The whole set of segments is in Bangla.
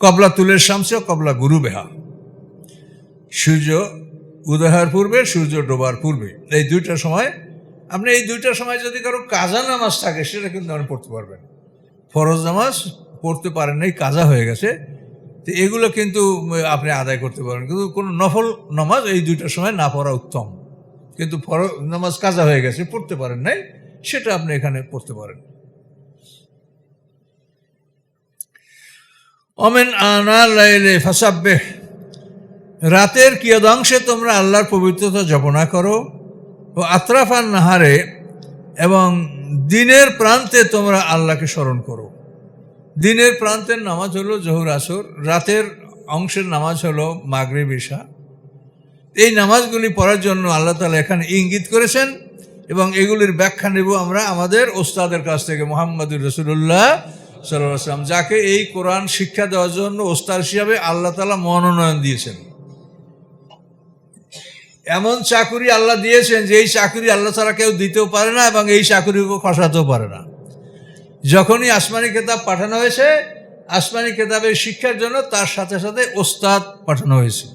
কবলা তুলের শামসে কবলা গুরু বেহা। সূর্য উদয়ের পূর্বে, সূর্য ডোবার পূর্বে। এই দুইটা সময়, আপনি এই দুইটা সময় যদি কারও কাজা নামাজ থাকে, সেটা কিন্তু আপনি পড়তে পারবেন। ফরজ নামাজ পড়তে পারেন নাই, কাজা হয়ে গেছে। তো এগুলো কিন্তু আপনি আদায় করতে পারেন। কিন্তু কোনো নফল নামাজ এই দুইটার সময় না পড়া উত্তম। কিন্তু ফরজ নামাজ কাজা হয়ে গেছে, পড়তে পারেন নাই, সেটা আপনি এখানে পড়তে পারেন। অমেন আনা লাইলে ফাসাব্বে রাতের কিয়দাংশে তোমরা আল্লাহর পবিত্রতা জপনা করো। ও আত্রাফান নাহারে এবং দিনের প্রান্তে তোমরা আল্লাহকে স্মরণ করো। দিনের প্রান্তের নামাজ হলো জহুর আসর, রাতের অংশের নামাজ হলো মাগরিব ইশা এই নামাজগুলি পড়ার জন্য আল্লাহ তালা এখানে ইঙ্গিত করেছেন এবং এগুলির ব্যাখ্যা নেব আমরা আমাদের ওস্তাদের কাছ থেকে, মোহাম্মদুর রসুল্লাহ সাল্লাম যাকে এই কোরআন শিক্ষা দেওয়ার জন্য ওস্তাদ হিসাবে আল্লাহ তালা মনোনয়ন দিয়েছেন। এমন চাকুরি আল্লাহ দিয়েছেন যে এই চাকুরি আল্লাহ ছাড়া কেউ দিতেও পারে না এবং এই চাকুরিকে খসাতেও পারে না। যখনই আসমানি কেতাব পাঠানো হয়েছে, আসমানি কেতাবের শিক্ষার জন্য তার সাথে সাথে ওস্তাদ পাঠানো হয়েছে।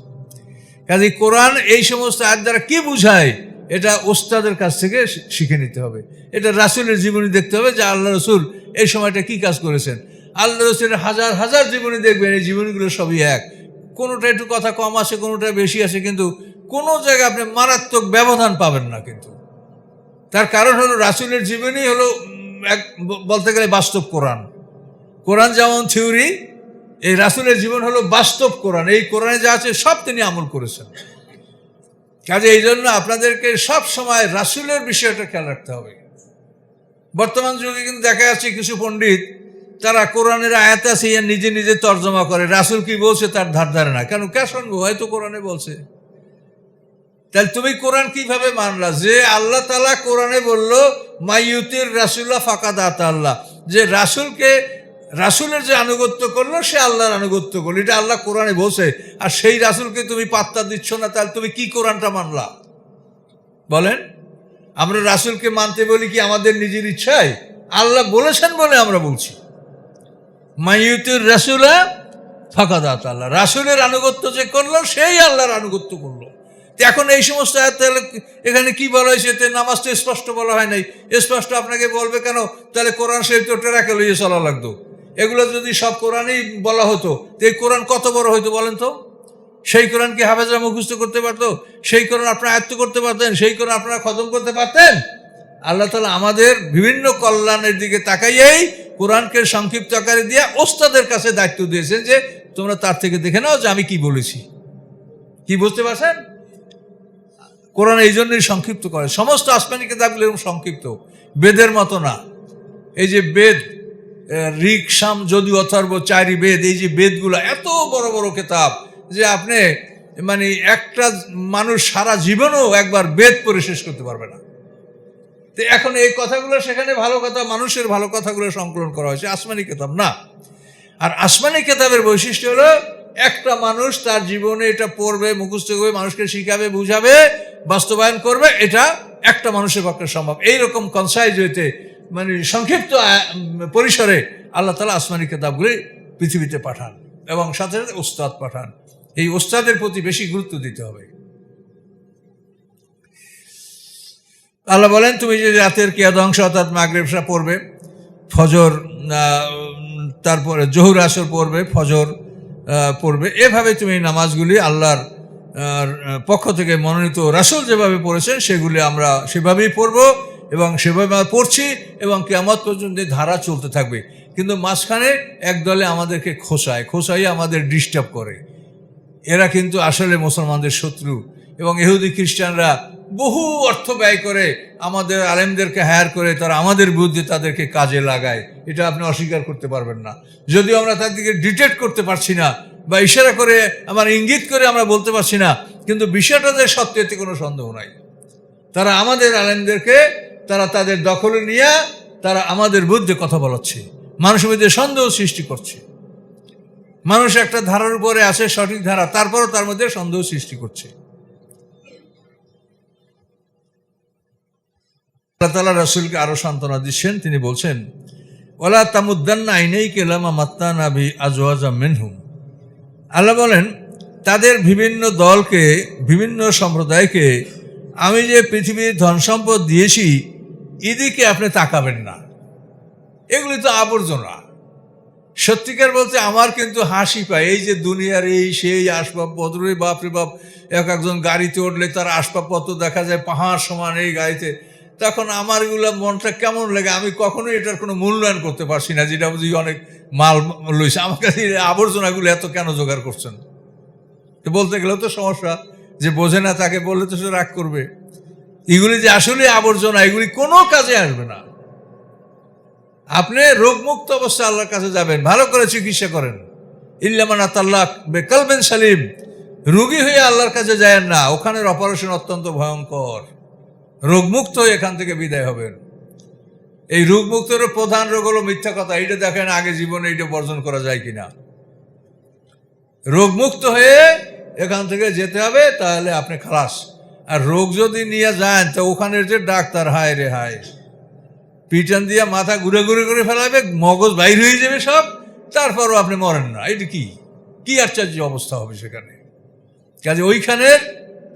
কাজে কোরআন এই সমস্ত আয়াত দ্বারা কি বুঝায়, এটা ওস্তাদের কাছ থেকে শিখে নিতে হবে। এটা রাসুলের জীবনী দেখতে হবে যে আল্লাহ রসুল এই সময়টা কি কাজ করেছেন? আল্লাহ রসুলের হাজার হাজার জীবনী দেখবেন, এই জীবনীগুলো সবই এক। কোনোটা একটু কথা কম আছে, কোনোটা বেশি আছে, কিন্তু কোনো জায়গায় আপনি মারাত্মক ব্যবধান পাবেন না কিন্তু। তার কারণ হলো, রাসুলের জীবনী হলো এক বলতে গেলে বাস্তব কোরআন। কোরআন যেমন থিওরি, এই রাসুলের জীবন হলো বাস্তব কোরআন। এই কোরআনে যা আছে, সব তিনি আমল করেছেন। কাজে এই জন্য আপনাদেরকে সব সময় রাসুলের বিষয়টা খেয়াল রাখতে হবে। বর্তমান যুগে কিন্তু দেখা যাচ্ছে কিছু পণ্ডিত, তারা কোরআনের আয়াত আছে, ইয়া নিজে নিজে তর্জমা করে। রাসুল কি বলছে তার ধার ধারে না। কেন? কে শুনব? হয়তো কোরআনে বলছে। তাহলে তুমি কোরআন কীভাবে মানলা? যে আল্লাহ তালা কোরআনে বলল মাইয়ুতির রাসুল্লাহ ফাঁকা দাত আল্লাহ। যে রাসুলকে, রাসুলের যে আনুগত্য করল, সে আল্লাহর আনুগত্য করল। এটা আল্লাহ কোরআনে বসে আর সেই রাসুলকে তুমি পাত্তা দিচ্ছ না, তাহলে তুমি কি কোরআনটা মানলা? বলেন। আমরা রাসুলকে মানতে বলি কি আমাদের নিজের ইচ্ছায়? আল্লাহ বলেছেন বলে আমরা বলছি। মাইয়ুতির রাসুলা ফাঁকা দাত আল্লাহ রাসুলের আনুগত্য যে করল, সেই আল্লাহর আনুগত্য করল। এখন এই সমস্ত তাহলে এখানে কি বলা হয়েছে? নামাজ তো স্পষ্ট বলা হয় নাই। স্পষ্ট আপনাকে বলবে কেন? তাহলে কোরআন শরীফ তো টেরাকে লইয়ে চলা লাগতো। এগুলো যদি সব কোরআনেই বলা হতো, তো এই কোরআন কত বড় হইতো বলেন তো? সেই কোরআন কি হাফেজরা মুখস্থ করতে পারতো, সেই কোরআন আপনারা আয়ত্ত করতে পারতেন, সেই কোরআন আপনারা খতম করতে পারতেন। আল্লাহ তালা আমাদের বিভিন্ন কল্যাণের দিকে তাকাইয়েই কোরআনকে সংক্ষিপ্ত আকারে দিয়ে ওস্তাদের কাছে দায়িত্ব দিয়েছেন যে, তোমরা তার থেকে দেখে নাও যে আমি কি বলেছি। কি বুঝতে পারছেন? কোরআন এই জন্যই সংক্ষিপ্ত করে। সমস্ত আসমানি কেতাবগুলো এরকম সংক্ষিপ্ত। বেদের মতো না। এই যে বেদ ঋক সাম যদু, অথর্ব, চারি বেদ, এই যে বেদগুলো এত বড় বড় কেতাব যে আপনি মানে একটা মানুষ সারা জীবনও একবার বেদ পড়ে শেষ করতে পারবে না। তো এখন এই কথাগুলো সেখানে ভালো কথা, মানুষের ভালো কথাগুলো সংকলন করা হয়েছে, আসমানি কেতাব না। আর আসমানি কেতাবের বৈশিষ্ট্য হলো, একটা মানুষ তার জীবনে এটা পড়বে, মুখস্থ করবে, মানুষকে শিখাবে, বুঝাবে, বাস্তবায়ন করবে, এটা একটা মানুষের পক্ষে সম্ভব। এইরকম কনসাইজ হইতে মানে সংক্ষিপ্ত পরিসরে আল্লাহ তালা আসমানি কেতাবগুলি পৃথিবীতে পাঠান এবং সাথে সাথে ওস্তাদ পাঠান। এই ওস্তাদের প্রতি বেশি গুরুত্ব দিতে হবে। আল্লাহ বলেন, তুমি যে রাতের কেয়াদংশ অর্থাৎ মাগরেবসা পড়বে, ফজর তারপরে জহুর আসর পড়বে, ফজর পড়বে, এভাবে তুমি নামাজগুলি আল্লাহর পক্ষ থেকে মনোনীত রাসুল যেভাবে পড়েছেন, সেগুলি আমরা সেভাবেই পড়ব এবং সেভাবে আমরা পড়ছি এবং কেমত পর্যন্ত ধারা চলতে থাকবে। কিন্তু মাঝখানে এক দলে আমাদেরকে খোসায় খোসাই আমাদের ডিস্টার্ব করে। এরা কিন্তু আসলে মুসলমানদের শত্রু। এবং এহুদি খ্রিস্টানরা বহু অর্থ ব্যয় করে আমাদের আলেমদেরকে হায়ার করে তারা আমাদের বিরুদ্ধে তাদেরকে কাজে লাগায়। এটা আপনি অস্বীকার করতে পারবেন না। যদিও আমরা তাদেরকে ডিটেক্ট করতে পারছি না বা ইশারা করে, আমার ইঙ্গিত করে আমরা বলতে পারছি না, কিন্তু বিষয়টা যে সত্য, এতে কোনো সন্দেহ নাই। তারা আমাদের আলেমদেরকে, তারা তাদের দখলে নিয়ে, তারা আমাদের বিরুদ্ধে কথা বলাচ্ছে। মানুষের মধ্যে সন্দেহ সৃষ্টি করছে। মানুষ একটা ধারার উপরে আছে, সঠিক ধারা, তারপরও তার মধ্যে সন্দেহ সৃষ্টি করছে। আল্লাহ তালা রসুলকে আরও সান্ত্বনা দিচ্ছেন, তিনি বলছেন, ওলা তামুদ্দান্না আইনেই কেলামা মাত্তানা বি আজওয়াজা মেনহুম। আল্লাহ বলেন, তাদের বিভিন্ন দলকে, বিভিন্ন সম্প্রদায়কে আমি যে পৃথিবীর ধন সম্পদ দিয়েছি, এদিকে আপনি তাকাবেন না। এগুলি তো আবর্জনা। সত্যিকার বলতে আমার কিন্তু হাসি পায়। এই যে দুনিয়ার এই সেই আসবাবপত্র রে বাপ রে বাপ, এক একজন গাড়িতে উঠলে তার আসবাবপত্র দেখা যায় পাহাড় সমান এই গাড়িতে। তখন আমার এগুলো মনটা কেমন লাগে, আমি কখনোই এটার কোনো মূল্যায়ন করতে পারছি না, যেটা বুঝি অনেক মাল লইছে। আমার কাছে আবর্জনাগুলো এত কেন জোগাড় করছেন? তো বলতে গেলেও তো সমস্যা, যে বোঝে না তাকে, বললে তো সে রাগ করবে। এগুলি যে আসলে আবর্জনা, এগুলি কোনো কাজে আসবে না। আপনি রোগমুক্ত অবস্থা আল্লাহর কাছে যাবেন, ভালো করে চিকিৎসা করেন। ইল্লামানা তাল্লাক বেকালবেন সালিম। রুগী হয়ে আল্লাহর কাছে যায় না, ওখানের অপারেশন অত্যন্ত ভয়ঙ্কর। রোগমুক্ত হয়ে এখান থেকে বিদায় হবেন। এই রোগমুক্তের প্রধান রোগ হলো মিথ্যা কথা, এইটা দেখেন আগে জীবনে এইটা বর্জন করা যায় কিনা। রোগমুক্ত হয়ে এখান থেকে যেতে হবে, তাহলে আপনি খালাস। আর রোগ যদি নিয়ে যান, তো ওখানের যে ডাক্তার, হায় রে হায়। পিটান দিয়ে মাথা ঘুরে ঘুরে করে ফেলাবে, মগজ বাইর হয়ে যাবে সব, তারপরও আপনি মরেন না। এটা কি? কি আশ্চর্য অবস্থা হবে সেখানে? কাজে ওইখানের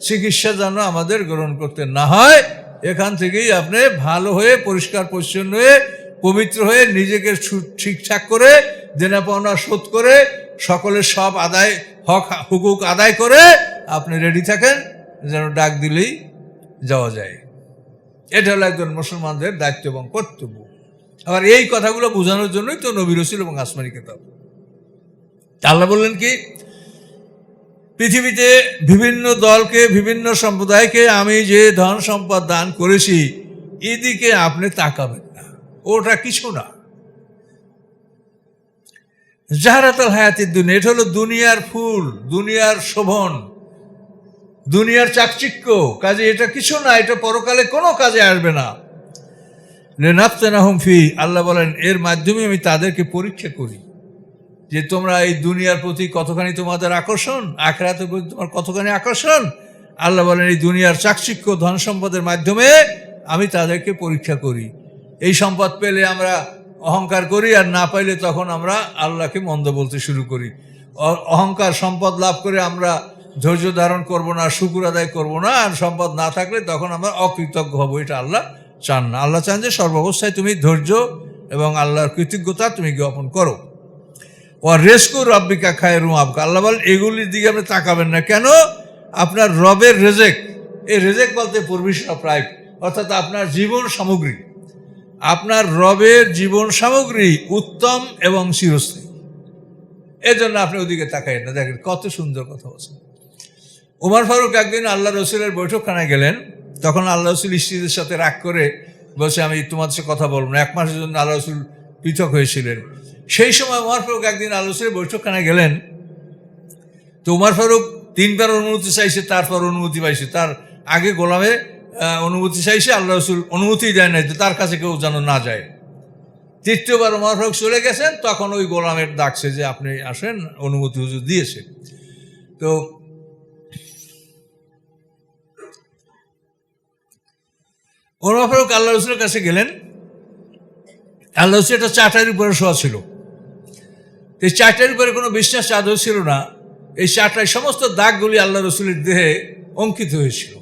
চিকিৎসা যেন আমাদের গ্রহণ করতে না হয়, এখান থেকেই আপনি ভালো হয়ে, পরিষ্কার পরিচ্ছন্ন হয়ে, পবিত্র হয়ে নিজেকে ঠিকঠাক করে দেনা পাওনা শোধ করে, সকলের সব আদায়, হক, হুকুক আদায় করে আপনি রেডি থাকেন, যেন ডাক দিলেই যাওয়া যায়। এটা হলো একজন মুসলমানদের দায়িত্ব এবং কর্তব্য। আবার এই কথাগুলো বোঝানোর জন্যই তো নবী রসুল এবং আসমানি কেতাব। আল্লাহ বললেন কি, পৃথিবীতে বিভিন্ন দলকে, বিভিন্ন সম্প্রদায়কে আমি যে ধন সম্পদ দান করেছি, এদিকে আপনি তাকাবেন না। ওটা কিছু না। জাহারাতাল হায়াতির দুনিয়া, এটা হলো দুনিয়ার ফুল, দুনিয়ার শোভন। দুনিয়ার চাকচিক্য, কাজে এটা কিছু না, এটা পরকালে কোনো কাজে আসবে না। লেনাফতেনাহম ফি, আল্লাহ বলেন, এর মাধ্যমে আমি তাদেরকে পরীক্ষা করি। যে তোমরা এই দুনিয়ার প্রতি কতখানি তোমাদের আকর্ষণ, আখরাতের প্রতি তোমার কতখানি আকর্ষণ? আল্লাহ বলেন, এই দুনিয়ার চাকচিক্য, ধন সম্পদের মাধ্যমে আমি তাদেরকে পরীক্ষা করি। এই সম্পদ পেলে আমরা অহংকার করি, আর না পাইলে তখন আমরা আল্লাহকে মন্দ বলতে শুরু করি। অহংকার সম্পদ লাভ করে আমরা ধৈর্য ধারণ করব না, শুকুর আদায় করব না, আর সম্পদ না থাকলে তখন আমরা অকৃতজ্ঞ হব। এটা আল্লাহ চান না। আল্লাহ চান যে সর্বাবস্থায় তুমি ধৈর্য এবং আল্লাহর কৃতজ্ঞতা তুমি জ্ঞাপন করো। ও রেস্কু রব্বিকা খায় রুম আবকা। আল্লাহ বল এগুলির দিকে আপনি তাকাবেন না। কেন? আপনার রবের রেজেক, এই রেজেক বলতে পূর্বিশা প্রায়, অর্থাৎ আপনার জীবন সামগ্রী। আপনার রবের জীবন সামগ্রী উত্তম এবং চিরস্থায়ী। এজন্য আপনি ওদিকে তাকাই না। দেখেন, কত সুন্দর কথা বলছেন। উমর ফারুক একদিন আল্লাহ রসুলের বৈঠকখানায় গেলেন। তখন আল্লাহ রসুল স্ত্রীদের সাথে রাগ করে বলছে, আমি তোমাদের সাথে কথা বলব না। এক মাসের জন্য আল্লাহ রসুল পৃথক হয়েছিলেন। সেই সময় উমর ফারুক একদিন আল্লাহ রসুলের বৈঠকখানায় গেলেন। তো উমর ফারুক তিনবার অনুমতি চাইছে, তারপর অনুমতি পাইছে। তার আগে গোলামে অনুমতি চাইছে, আল্লাহ রসুল অনুমতি দেয় নাই তার কাছে কেউ যেন না যায়। তৃতীয়বার উমর ফারুক চলে গেছেন, তখন ওই গোলামের ডাকছে যে, আপনি আসেন, অনুমতি হুজুর দিয়েছে। তো ওমর ফারুক আল্লাহ রসুলের কাছে গেলেন। আল্লাহ রসুল একটা চাটার উপরে শোয়া ছিল। এই চাটার উপরে কোনো বিশ্বাস চাদর ছিল না। এই চাটায় সমস্ত দাগগুলি আল্লাহ রসুলের দেহে অঙ্কিত হয়েছিল।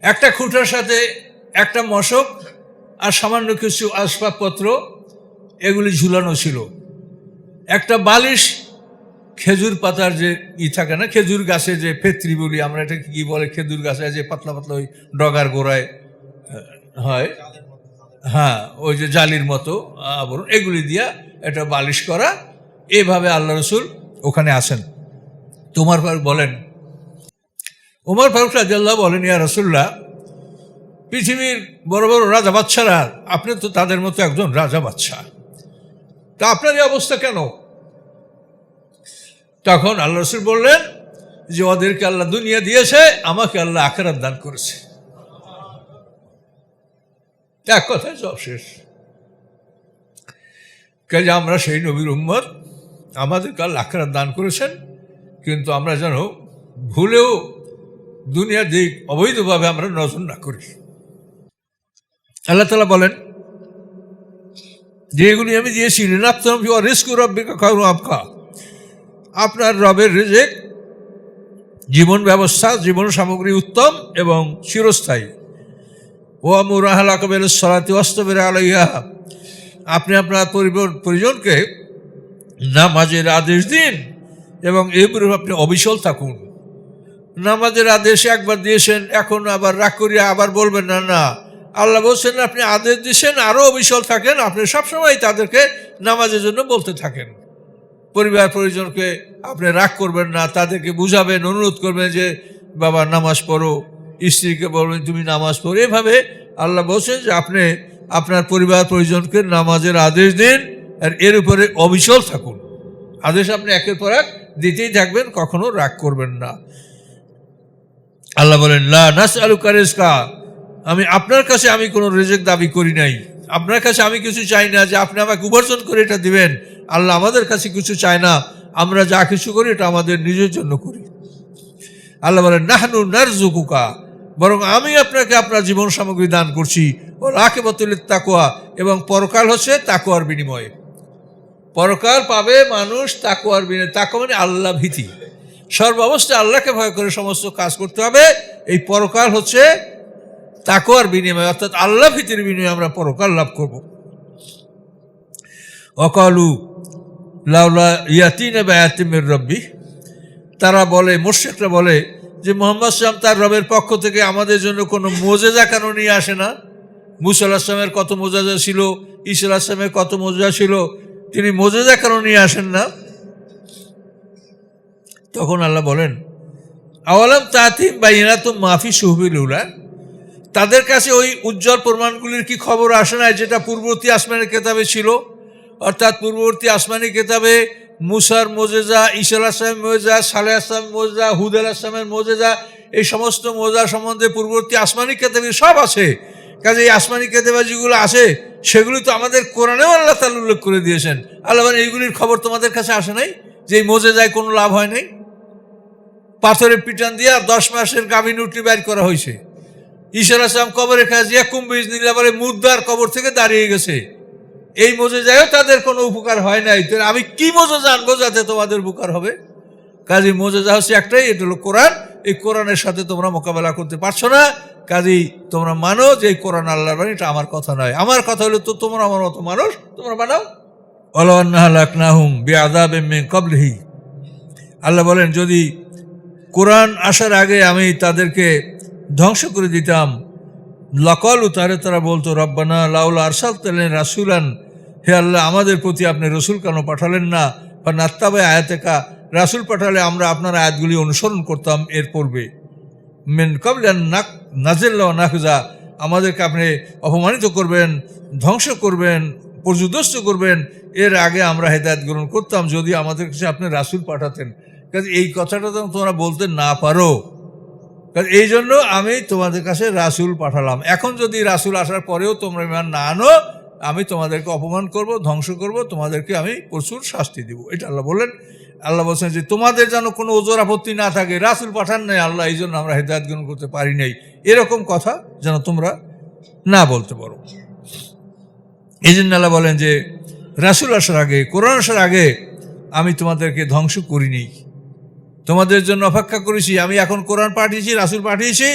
একটা খুঁটার সাথে একটা মশক আর সামান্য কিছু আসবাবপত্র, এগুলি ঝুলানো ছিল। একটা বালিশ খেজুর পাতার যে ই থাকে না, খেজুর গাছে যে পেত্রি বলি আমরা, এটা কি বলে খেজুর গাছে? যে পাতলা পাতলা ওই ডগার গোড়ায় হয়। হ্যাঁ ওই যে জালির মতো আবরণ, এগুলি দিয়া এটা বালিশ করা। এভাবে আল্লাহ রসুল ওখানে আসেন। তোমার ফারুক বলেন, উমর ফারুক রাজাল্লাহ বলেন, ইয়া রসুল্লাহ পৃথিবীর বড় বড় রাজা বাচ্চারা আপনি তো তাদের মতো একজন রাজা বাচ্চা তা আপনার এই অবস্থা কেন? তখন আল্লাহ রসুল বললেন যে, ওদেরকে আল্লাহ দুনিয়া দিয়েছে, আমাকে আল্লাহ আখেরাত দান করেছে। এক কথায় সব শেষ। কাজে আমরা সেই নবীর উম্মত, আমাদেরকে আল্লাহ আখেরাত দান করেছেন, কিন্তু আমরা যেন ভুলেও দুনিয়ার দিক অবৈধভাবে আমরা নজর না করি। আল্লাহ তালা বলেন যে এগুলি আমি দিয়েছি ঋণাত্ম রিস্ক রব্বিকা আপকা আপনার রবের রেজেক, জীবন ব্যবস্থা, জীবন সামগ্রী উত্তম এবং চিরস্থায়ী। ও আমুর মুরাহালাকবের সলাতি অস্তবের আলাইয়া আপনি আপনার পরিজনকে নামাজের আদেশ দিন এবং এরপরে আপনি অবিচল থাকুন। নামাজের আদেশ একবার দিয়েছেন, এখন আবার রাগ করিয়া আবার বলবেন, না না, আল্লাহ বলছেন আপনি আদেশ দিয়েছেন আরও অবিচল থাকেন, আপনি সবসময় তাদেরকে নামাজের জন্য বলতে থাকেন। পরিবার পরিজনকে আপনি রাগ করবেন না, তাদেরকে বুঝাবেন, অনুরোধ করবেন যে, বাবা, নামাজ পড়ো। স্ত্রীকে বলবেন, তুমি নামাজ পড়ো। এভাবে আল্লাহ বলছেন যে, আপনি আপনার পরিবার পরিজনকে নামাজের আদেশ দিন আর এর উপরে অবিচল থাকুন। আদেশ আপনি একের পর এক দিতেই থাকবেন, কখনো রাগ করবেন না। আল্লাহ বলেন, লা নাস আলু কারেজকা আমি, আপনার কাছে আমি কোনো রেজেক দাবি করি নাই। আপনার কাছে আমি কিছু চাই না, যে আপনি আমাকে উপার্জন করে এটা দিবেন। আল্লাহ আমাদের কাছে কিছু চায় না, আমরা যা কিছু করি এটা আমাদের নিজের জন্য করি। আল্লাহ বলেন, নাহনু নারজুকুকা বরং আমি আপনাকে আপনার জীবন সামগ্রী দান করছি। ও রাখে বতুলের তাকোয়া এবং পরকাল হচ্ছে তাকোয়ার বিনিময়ে। পরকাল পাবে মানুষ তাকোয়ার বিনিময়ে। তাকোয়া মানে আল্লাহ ভীতি। সর্বাবস্থায় আল্লাহকে ভয় করে সমস্ত কাজ করতে হবে। এই পরকাল হচ্ছে তাকোয়ার বিনিময়ে, অর্থাৎ আল্লাহ ভীতির বিনিময়ে আমরা পরকাল লাভ করব। অকালু লাউলা ইয়াতিন বায়াতিমের রব্বি। তারা বলে মোর্শেকরা বলে যে, মোহাম্মদ সালাম তার রবের পক্ষ থেকে আমাদের জন্য কোনো মোজেজা কেন নিয়ে আসে না? মুসা কত মোজাজা ছিল? ঈসা আসলামের কত মোজা ছিল? তিনি মোজেজা কেন নিয়ে আসেন না? তখন আল্লাহ বলেন, আওয়ালাম তাতিম বা ইনাতুম মাফি সুহবিল উলা? তাদের কাছে ওই উজ্জ্বল প্রমাণগুলির কি খবর আসে না যেটা পূর্ববর্তী আসমানের কেতাবে ছিল? অর্থাৎ পূর্ববর্তী আসমানি কেতাবে মুসার মোজেজা ঈশাল আসলামের মোজা সালে আসলাম মোজা হুদ আল আসলামের মোজেজা, এই সমস্ত মোজা সম্বন্ধে পূর্ববর্তী আসমানি কেতাবে সব আছে। কাজে এই আসমানি কেতাবে যেগুলো আছে, সেগুলি তো আমাদের কোরআনেও আল্লাহ তালা উল্লেখ করে দিয়েছেন। আল্লাহ এইগুলির খবর তোমাদের কাছে আসে নাই, যে এই মোজেজায় কোনো লাভ হয় নাই? পাথরের পিটান দিয়ে আর দশ মাসের গাভীন উঠলি বাইর করা হয়েছে। ঈশ্বর আসলাম কবরের কুম্বিজ নিলাবারে মুদ্রার কবর থেকে দাঁড়িয়ে গেছে। এই মজে যায়ও তাদের কোনো উপকার হয় নাই। আমি কি মজে জানব যাতে তোমাদের উপকার হবে? কাজী মজে যা হচ্ছে একটাই, এটা হলো কোরআন। এই কোরআনের সাথে তোমরা মোকাবেলা করতে পারছ না। কাজী, তোমরা মানো যে এই কোরআন আল্লাহর এটা আমার কথা নয়। আমার কথা হলো তো তোমরা আমার মতো মানুষ, তোমরা বানাও। আল্লাহুম বে আদাব আল্লাহ বলেন, যদি কোরআন আসার আগে আমি তাদেরকে ধ্বংস করে দিতাম। লকল তারে তারা বলতো, রব্বানা লাউলা আরসাল তেলেন রাসুলান। হে আল্লাহ, আমাদের প্রতি আপনি রসুল কেন পাঠালেন না? বা নাত্তাবে আয়াতেকা, রাসুল পাঠালে আমরা আপনার আয়াতগুলি অনুসরণ করতাম এর পূর্বে। মেন কবলেন নাক নাজেল্লা নাকজা আমাদেরকে আপনি অপমানিত করবেন, ধ্বংস করবেন, পর্যুদস্ত করবেন, এর আগে আমরা হেদায়ত গ্রহণ করতাম যদি আমাদের কাছে আপনি রাসুল পাঠাতেন। কাজে এই কথাটা তো তোমরা বলতে না পারো। কারণ এই জন্য আমি তোমাদের কাছে রাসুল পাঠালাম। এখন যদি রাসুল আসার পরেও তোমরা ইমান না আনো, আমি তোমাদেরকে অপমান করব, ধ্বংস করব, তোমাদেরকে আমি প্রচুর শাস্তি দিব। এটা আল্লাহ বললেন। আল্লাহ বলছেন যে, তোমাদের যেন কোনো ওজোর আপত্তি না থাকে, রাসুল পাঠান নাই আল্লাহ, এই জন্য আমরা হেদায়ত গ্রহণ করতে পারি নাই। এরকম কথা যেন তোমরা না বলতে পারো। এই জন্য আল্লাহ বলেন যে, রাসুল আসার আগে, কোরআন আসার আগে আমি তোমাদেরকে ধ্বংস করিনি। তোমাদের জন্য অপেক্ষা করেছি, আমি এখন কোরআন পাঠিয়েছি, রাসুল পাঠিয়েছি,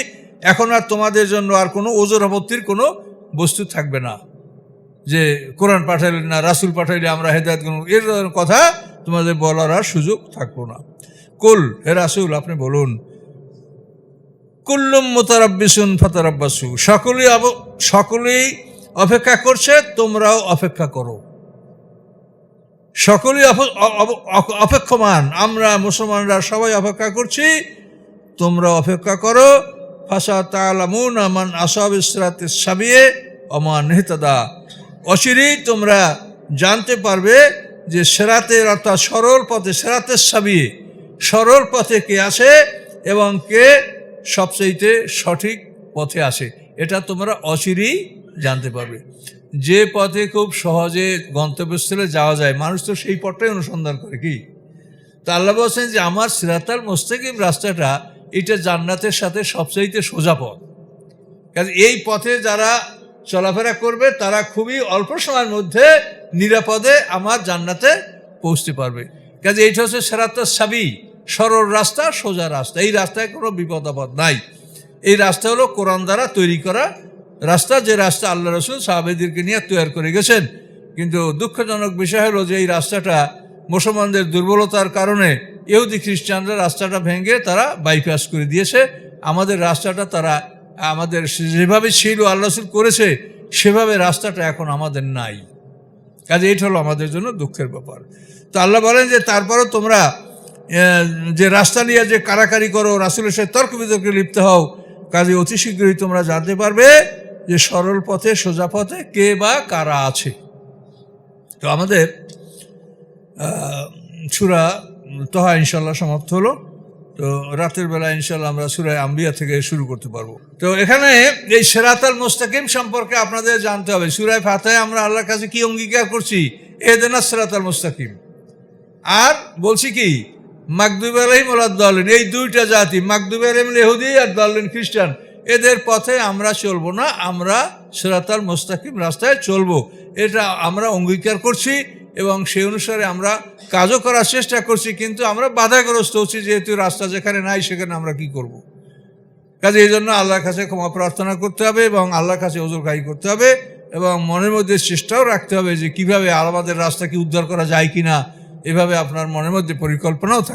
এখন আর তোমাদের জন্য আর কোনো ওজোর আপত্তির কোনো বস্তু থাকবে না। যে কোরআন পাঠাইলে না, রাসুল পাঠাইলে আমরা হেদায়ত গ্রহণ এর কথা তোমাদের বলার আর সুযোগ থাকব না। কুল, হে রাসুল, আপনি বলুন, কুল্লুম মোতারাব্বিসুন ফাতারাব্বাসু, সকলেই সকলেই অপেক্ষা করছে, তোমরাও অপেক্ষা করো। সকলেই অপেক্ষমান। আমরা মুসলমানরা সবাই অপেক্ষা করছি। তোমরা অপেক্ষা করো। ফাঁসা তালামুন আমান আসাব ইসরাতে সাবিয়ে অমান নেহতাদা অচিরেই তোমরা জানতে পারবে যে সেরাতের অর্থাৎ সরল পথে সেরাতের সাবিয়ে সরল পথে কে আসে এবং কে সবচেয়ে সঠিক পথে আসে এটা তোমরা অচিরেই জানতে পারবে। যে পথে খুব সহজে গন্তব্যস্থলে যাওয়া যায়, মানুষ তো সেই পথটাই অনুসন্ধান করে কি? তো আল্লাহ বলছেন যে, আমার সিরাতাল মোস্তাকিম রাস্তাটা এটা জান্নাতের সাথে সবচাইতে সোজা পথ। কাজে এই পথে যারা চলাফেরা করবে, তারা খুবই অল্প সময়ের মধ্যে নিরাপদে আমার জান্নাতে পৌঁছতে পারবে। কাজে এইটা হচ্ছে সেরাত্তার সাবি সরল রাস্তা, সোজা রাস্তা। এই রাস্তায় কোনো বিপদ আপদ নাই। এই রাস্তা হলো কোরআন দ্বারা তৈরি করা রাস্তা, যে রাস্তা আল্লাহ রসুল সাহাবেদিরকে নিয়ে তৈরি করে গেছেন। কিন্তু দুঃখজনক বিষয় হলো যে এই রাস্তাটা মুসলমানদের দুর্বলতার কারণে ইহুদি খ্রিস্টানরা রাস্তাটা ভেঙে তারা বাইপাস করে দিয়েছে। আমাদের রাস্তাটা তারা, আমাদের যেভাবে ছিল আল্লাহ রসুল করেছে, সেভাবে রাস্তাটা এখন আমাদের নাই। কাজে এটা হলো আমাদের জন্য দুঃখের ব্যাপার। তো আল্লাহ বলেন যে তারপরে তোমরা যে রাস্তা নিয়ে যে কারাকারি করো, রাসুলের সাথে তর্ক বিতর্কে লিপ্ত হও, কাজে অতি শীঘ্রই তোমরা জানতে পারবে যে সরল পথে, সোজা পথে কে বা কারা আছে। তো আমাদের সুরা তোহা ইনশাল্লাহ সমাপ্ত হলো। তো রাতের বেলা ইনশাল্লাহ আমরা সুরায় আম্বিয়া থেকে শুরু করতে পারব। তো এখানে এই সেরাতাল মোস্তাকিম সম্পর্কে আপনাদের জানতে হবে। সুরায় ফাতায় আমরা আল্লাহর কাছে কি অঙ্গীকার করছি? এ এদেনা সেরাতাল মোস্তাকিম। আর বলছি কি মাকদুব আলহিম দলেন এই দুইটা জাতি মাকদুব আলহিম ইহুদি আর দলেন খ্রিস্টান এদের পথে আমরা চলবো না, আমরা সেরাতাল মোস্তাকিম রাস্তায় চলবো এটা আমরা অঙ্গীকার করছি এবং সেই অনুসারে আমরা কাজও করার চেষ্টা করছি, কিন্তু আমরা বাধাগ্রস্ত হচ্ছি যেহেতু রাস্তা যেখানে নাই সেখানে আমরা কি করব। কাজে এই জন্য আল্লাহর কাছে ক্ষমা প্রার্থনা করতে হবে এবং আল্লাহর কাছে ওজোরকাই করতে হবে এবং মনের মধ্যে চেষ্টাও রাখতে হবে যে কীভাবে আমাদের রাস্তা কি উদ্ধার করা যায় কিনা, এভাবে আপনার মনের মধ্যে পরিকল্পনাও থাকবে